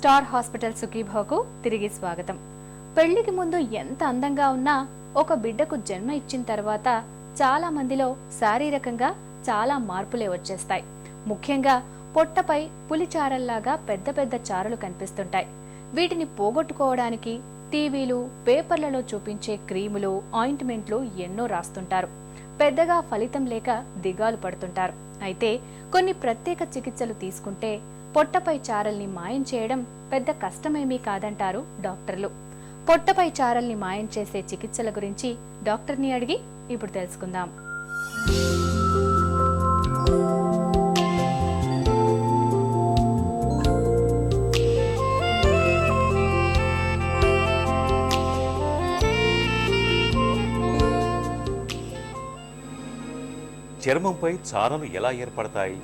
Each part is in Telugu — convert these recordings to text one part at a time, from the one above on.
స్టార్ హాస్పిటల్ సుఖీభాకు తిరిగి స్వాగతం. పెళ్ళికి ముందు ఎంత అందంగా ఉన్నా ఒక బిడ్డకు జన్మ ఇచ్చిన తర్వాత చాలా మందిలో శారీరకంగా చాలా మార్పులే వచ్చేస్తాయి. ముఖ్యంగా పొట్టపై పులిచారల్లాగా పెద్ద పెద్ద చారలు కనిపిస్తుంటాయి. వీటిని పోగొట్టుకోవడానికి టీవీలు పేపర్లలో చూపించే క్రీములు ఆయింట్మెంట్లు ఎన్నో రాస్తుంటారు. పెద్దగా ఫలితం లేక దిగాలు పడుతుంటారు. అయితే కొన్ని ప్రత్యేక చికిత్సలు తీసుకుంటే పొట్టపై చారల్ని మాయం చేయడం పెద్ద కష్టమేమీ కాదంటారు డాక్టర్లు. పొట్టపై చారల్ని మాయం చేసే చికిత్సల గురించి డాక్టర్ని అడిగి ఇప్పుడు తెలుసుకుందాం. చర్మంపై చారలు ఎలా ఏర్పడతాయి?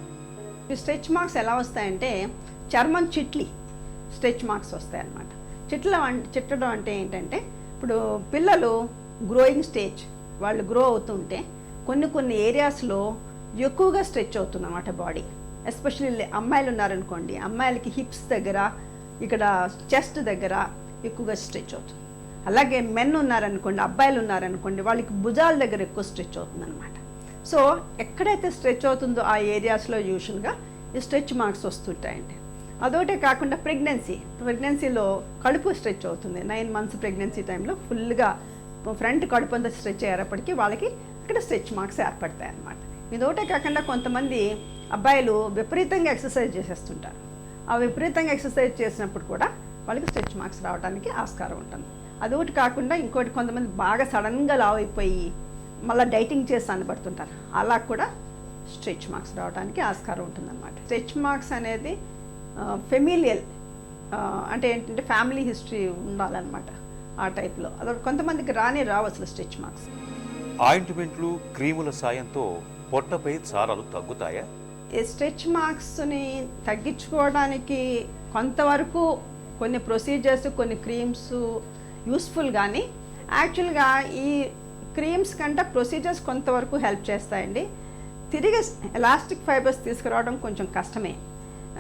ఈ స్ట్రెచ్ మార్క్స్ ఎలా వస్తాయంటే చర్మం చిట్లి స్ట్రెచ్ మార్క్స్ వస్తాయన్నమాట. చిట్ల చిట్టడం అంటే ఏంటంటే ఇప్పుడు పిల్లలు గ్రోయింగ్ స్టేజ్ వాళ్ళు గ్రో అవుతుంటే కొన్ని కొన్ని ఏరియాస్లో ఎక్కువగా స్ట్రెచ్ అవుతుంది అన్నమాట బాడీ ఎస్పెషల్లీ అమ్మాయిలు ఉన్నారనుకోండి అమ్మాయిలకి హిప్స్ దగ్గర ఇక్కడ చెస్ట్ దగ్గర ఎక్కువగా స్ట్రెచ్ అవుతుంది. అలాగే మెన్ ఉన్నారనుకోండి అబ్బాయిలు ఉన్నారనుకోండి వాళ్ళకి భుజాల దగ్గర ఎక్కువ స్ట్రెచ్ అవుతుంది అనమాట సో ఎక్కడైతే స్ట్రెచ్ అవుతుందో ఆ ఏరియాస్లో యూజువల్గా ఈ స్ట్రెచ్ మార్క్స్ వస్తుంటాయండి. అదొకటే కాకుండా ప్రెగ్నెన్సీ. ప్రెగ్నెన్సీలో కడుపు స్ట్రెచ్ అవుతుంది. నైన్ మంత్స్ ప్రెగ్నెన్సీ టైంలో ఫుల్గా ఫ్రంట్ కడుపు అంతా స్ట్రెచ్ అయ్యేటప్పటికి వాళ్ళకి అక్కడ స్ట్రెచ్ మార్క్స్ ఏర్పడతాయి అన్నమాట ఇదొకటే కాకుండా కొంతమంది అబ్బాయిలు విపరీతంగా ఎక్సర్సైజ్ చేసేస్తుంటారు. ఆ విపరీతంగా ఎక్సర్సైజ్ చేసినప్పుడు కూడా వాళ్ళకి స్ట్రెచ్ మార్క్స్ రావడానికి ఆస్కారం ఉంటుంది. అదొకటి కాకుండా ఇంకోటి కొంతమంది బాగా సడన్గా లావ్ అయిపోయి మళ్ళీ డైటింగ్ చేసి అనబడుతుంటారు అలా కూడా స్ట్రెచ్ మార్క్స్ రావడానికి ఆస్కారం ఉంటుందన్నమాట. స్ట్రెచ్ మార్క్స్ అనేది ఫెమిలియల్ అంటే ఏంటంటే ఫ్యామిలీ హిస్టరీ ఉండాలన్నమాట ఆ టైప్లో. అలా కొంతమందికి రానే రావు అసలు స్ట్రెచ్ మార్క్స్. ఆయింట్మెంట్లు క్రీముల సాయంతో పొట్టపై చారలు తగ్గుతాయా? ఈ స్ట్రెచ్ మార్క్స్ని తగ్గించుకోవడానికి కొంతవరకు కొన్ని ప్రొసీజర్స్ కొన్ని క్రీమ్స్ యూస్ఫుల్ కానీ యాక్చువల్గా ఈ క్రీమ్స్ కంటే ప్రొసీజర్స్ కొంతవరకు హెల్ప్ చేస్తాయండి. తిరిగి ఎలాస్టిక్ ఫైబర్స్ తీసుకురావడం కొంచెం కష్టమే.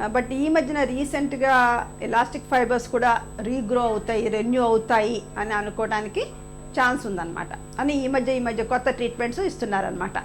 బట్ ఈ మధ్యన రీసెంట్గా ఎలాస్టిక్ ఫైబర్స్ కూడా రీగ్రో అవుతాయి రెన్యూ అవుతాయి అని అనుకోవడానికి ఛాన్స్ ఉందన్నమాట. అని ఈ మధ్య ఈ మధ్య కొత్త ట్రీట్మెంట్స్ ఇస్తున్నారనమాట